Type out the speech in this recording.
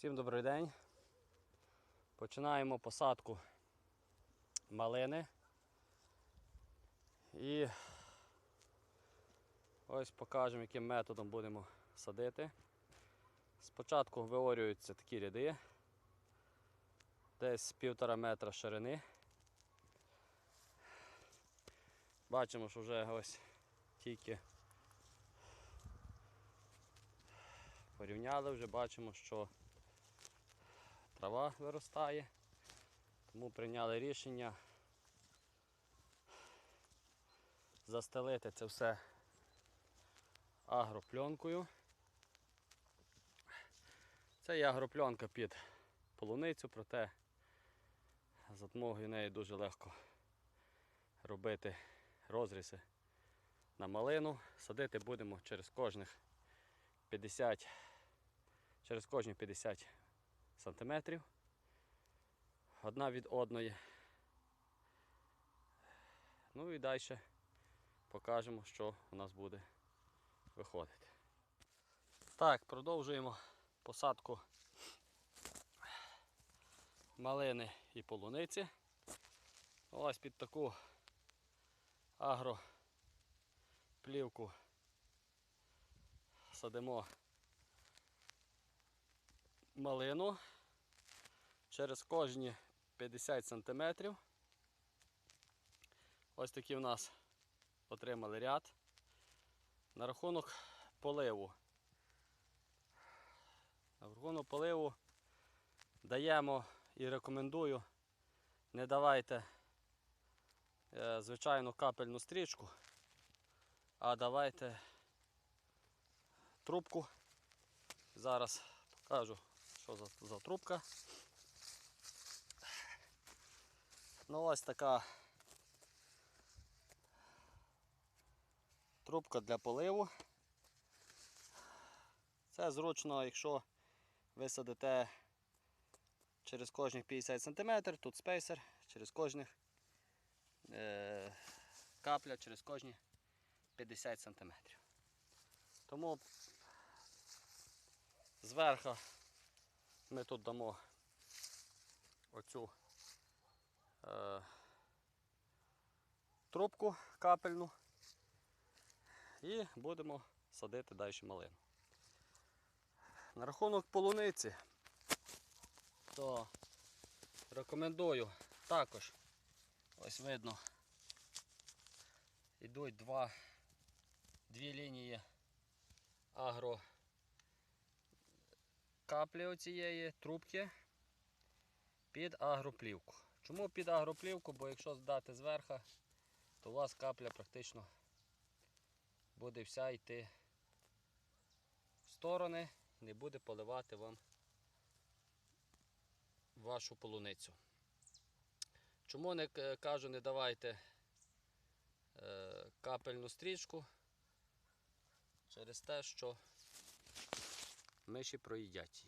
Всім добрий день. Починаємо посадку малини. І ось покажемо, яким методом будемо садити. Спочатку виорюються такі ряди, десь півтора метра ширини. Бачимо, що вже ось тільки порівняли, вже бачимо, що трава виростає, тому прийняли рішення застелити це все агропленкою. Це є агропленка під полуницю, проте за допомогою неї дуже легко робити розрізи на малину. Садити будемо через кожних 50 через кожні 50 сантиметрів. Одна від одної. Ну і далі покажемо, що у нас буде виходити. Так, продовжуємо посадку малини і полуниці. Ось під таку агроплівку садимо малину через кожні 50 см. Ось такий у нас отримали ряд. На рахунок поливу. На рахунок поливу даємо і рекомендую, не давайте е, звичайну капельну стрічку, а давайте трубку. Зараз покажу, що за, за трубка. Ну ось така трубка для поливу. Це зручно, якщо ви садите через кожних 50 см, тут спейсер, через кожних е, капля, через кожні 50 см. Тому зверху ми тут дамо оцю е, трубку капельну і будемо садити далі малину. На рахунок полуниці, то рекомендую також, ось видно, йдуть два, дві лінії агро каплі оцієї трубки під агроплівку. Чому під агроплівку? Бо якщо здати зверху, то у вас капля практично буде вся йти в сторони, не буде поливати вам вашу полуницю. Чому не кажу, не давайте е, капельну стрічку? Через те, що миші проїдять.